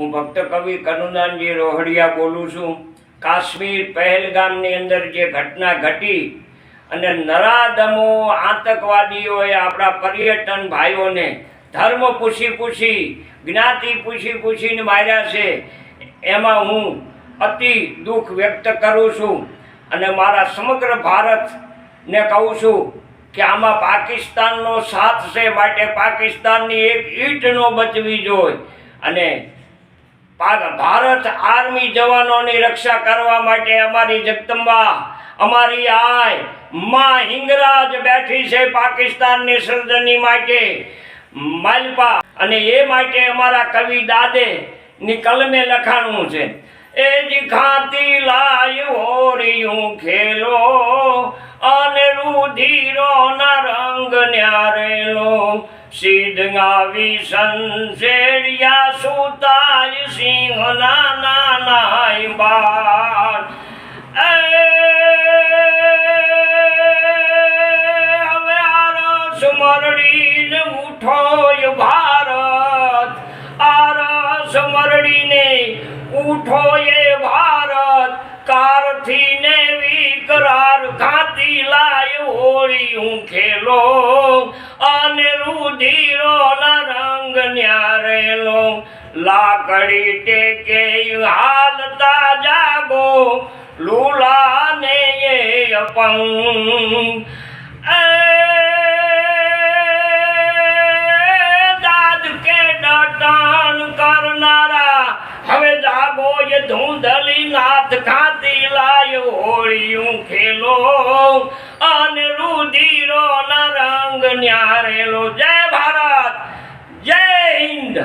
હું ભક્ત કવિ કનુદાનજી રોહડિયા બોલું છું. કાશ્મીર પહેલગામની અંદર જે ઘટના ઘટી અને નરાદમો આતંકવાદીઓએ આપણા પર્યટન ભાઈઓને ધર્મ પૂછી પૂછી, જ્ઞાતિ પૂછી પૂછીને માર્યા છે. એમાં હું અતિ દુઃખ વ્યક્ત કરું છું અને મારા સમગ્ર ભારતને કહું છું કે આમાં પાકિસ્તાનનો સાથ છે માટે પાકિસ્તાનની એક ઈંટ ન બચવી જોઈએ અને ભારત આર્મી જવાનોની રક્ષા કરવા માટે અમારી જગદંબા, અમારી આય, માં હિંગરાજ બેઠી છે પાકિસ્તાનની સર્જની માટે. માલપા અને એ માટે અમારા કવિ દાદે ની કલમે લખાણું છે, એ જ ખાતી લાય હોરિયું ખેલો, અને રુધિરો ના રંગ ન્યારેલો. સિદ્ધ ગાવી સંસેડિયા સુતાય સિંહ નાના નાય બાર હવે આરસ મરડીને ઉઠોય ભારત આરસ મરડીને ઉઠોય ભારત કારથી ને વિકરાર ખાતી લાય હોળી હું ખેલો અને રુધિરો ના રંગ ન્યારેલો લાકડી ટેકે હાલતા જાગો લૂલા ને એ અપંગ દાદ કે ડટાણ કરનારા, હવે જાગો એ ધૂંધલી નાથ ખાતી લાય હોળીયું ખેલો. અને રુધિરો ના રંગ ન્યારેલો. જય ભારત, જય હિન્દ.